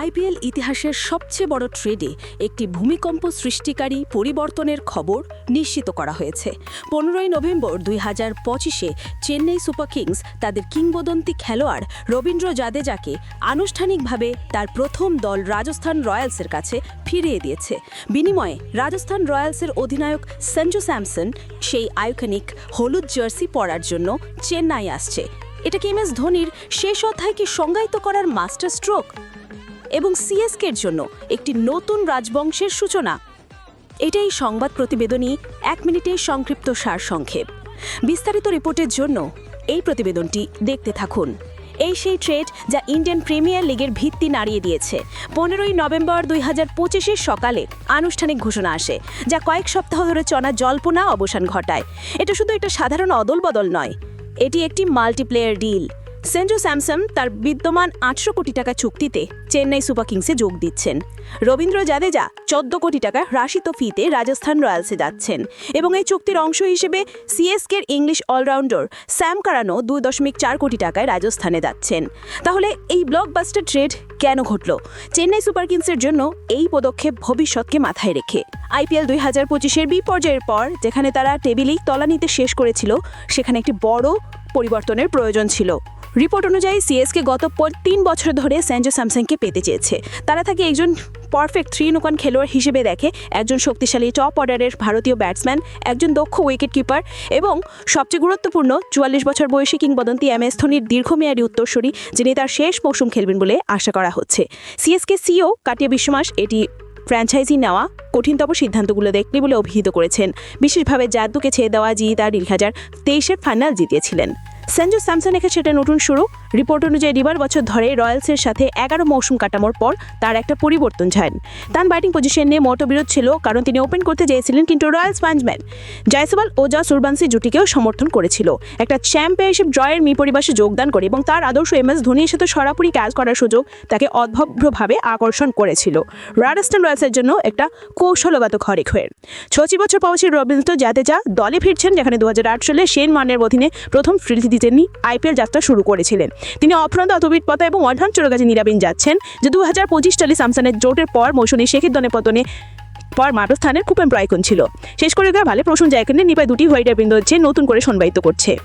IPL ইতিহাসের সবচেয়ে বড় ট্রেডে একটি ভূমিকম্প সৃষ্টিকারী পরিবর্তনের খবর নিশ্চিত করা হয়েছে। পনেরোই নভেম্বর দুই হাজার পঁচিশে চেন্নাই সুপার কিংস তাদের কিংবদন্তি খেলোয়াড় রবীন্দ্র জাদেজাকে আনুষ্ঠানিকভাবে তার প্রথম দল রাজস্থান রয়্যালসের কাছে ফিরিয়ে দিয়েছে। বিনিময়ে রাজস্থান রয়্যালসের অধিনায়ক সঞ্জু স্যামসন সেই আইকনিক হলুদ জার্সি পরার জন্য চেন্নাই আসছে। এটা কি এম এস ধোনির শেষ অধ্যায়কে সংজ্ঞায়িত করার মাস্টার স্ট্রোক? এবং সিএসকের জন্য একটি নতুন রাজবংশের সূচনা। এটাই সংবাদ প্রতিবেদনই এক মিনিটের সংক্ষিপ্ত সারসংক্ষেপ। বিস্তারিত রিপোর্টের জন্য এই প্রতিবেদনটি দেখতে থাকুন। এই সেই ট্রেড যা ইন্ডিয়ান প্রিমিয়ার লিগের ভিত্তি নাড়িয়ে দিয়েছে। পনেরোই নভেম্বর দুই হাজার পঁচিশের সকালে আনুষ্ঠানিক ঘোষণা আসে, যা কয়েক সপ্তাহ ধরে চনা জল্পনা অবসান ঘটায়। এটা শুধু একটা সাধারণ অদলবদল নয়, এটি একটি মাল্টিপ্লেয়ার ডিল। সেন্জু স্যামসন তার বিদ্যমান আটশো কোটি টাকা চুক্তিতে চেন্নাই সুপার কিংসে যোগ দিচ্ছেন। রবীন্দ্র জাদেজা চোদ্দ কোটি টাকা হ্রাসিত ফিতে রাজস্থান রয়্যালসে যাচ্ছেন এবং এই চুক্তির অংশ হিসেবে সিএসকের ইংলিশ অলরাউন্ডার স্যাম কারানো দুই দশমিক চার কোটি টাকায় রাজস্থানে যাচ্ছেন। তাহলে এই ব্লকবাস্টার ট্রেড কেন ঘটল? চেন্নাই সুপার কিংসের জন্য এই পদক্ষেপ ভবিষ্যৎকে মাথায় রেখে। আইপিএল দুই হাজার পঁচিশের বি পর্যায়ের পর যেখানে তারা টেবিলেই তলানিতে শেষ করেছিল, সেখানে একটি বড় পরিবর্তনের প্রয়োজন ছিল। রিপোর্ট অনুযায়ী সিএসকে গত তিন বছর ধরে স্যাঞ্জো স্যামসাংকে পেতে চেয়েছে। তারা তাকে একজন পারফেক্ট থ্রি নোকান খেলোয়াড় হিসেবে দেখে, একজন শক্তিশালী টপ অর্ডারের ভারতীয় ব্যাটসম্যান একজন দক্ষ উইকেট কিপার এবং সবচেয়ে গুরুত্বপূর্ণ চুয়াল্লিশ বছর বয়সী কিংবদন্তি এম এস ধোনির দীর্ঘমেয়াদী উত্তরসূরি, যিনি তার শেষ মৌসুম খেলবেন বলে আশা করা হচ্ছে। সিএসকে সিও কাটিয়ে বিশ্বমাস এটি ফ্র্যাঞ্চাইজি নেওয়া কঠিনতম সিদ্ধান্তগুলো দেখবে বলে অভিহিত করেছেন। বিশেষভাবে জাদুকে ছেয়ে দেওয়া জি তার দুই হাজার তেইশের ফাইনাল জিতিয়েছিলেন। সঞ্জু স্যামসন একে সেটা নতুন শুরু। রিপোর্ট অনুযায়ী এবার বছর ধরে রয়্যালসের সাথে এগারো মৌসুম কাটানোর পর তার একটা পরিবর্তন চান তার ব্যাটিং পজিশন নিয়ে মতবিরোধ ছিল, কারণ তিনি ওপেন করতে চেয়েছিলেন কিন্তু রয়্যালস ম্যানেজমেন্ট জয়সওয়াল ও জা সুরবান্সি জুটিকেও সমর্থন করেছিল। একটা চ্যাম্পিয়নশিপ জয়ের মি পরিবাসে যোগদান করে এবং তার আদর্শ এম এস ধোনির সাথে সরাসরি কাজ করার সুযোগ তাকে অদ্ভব্যভাবে আকর্ষণ করেছিল। রাজস্থান রয়্যালসের জন্য একটা কৌশলগত খরিক হয়ে। ছচি বছর বয়সী রবীন্দ্র জাদেজা দলে ফিরছেন, যেখানে দু হাজার আট সালে সেন মানের অধীনে প্রথম ফিল্ড তিনি আইপিএল যাত্রা শুরু করেছিলেন। তিনি অফরান্ত অতবিট পতা এবং অধ্যান চোরগাজী নিরাবিন যাচ্ছেন। যে দু হাজার পঁচিশ সালে স্যামসানের জোটের পর মৌসুমী শেখের দনে পতনে পর মাঠস্থানের কুপেন প্রায়কন ছিল। শেষ করে গা ভালো জায়গা নিয়ে নিপায় দুটি হোয়াইটার বৃন্দ হচ্ছে নতুন করে সংবাহিত করছে।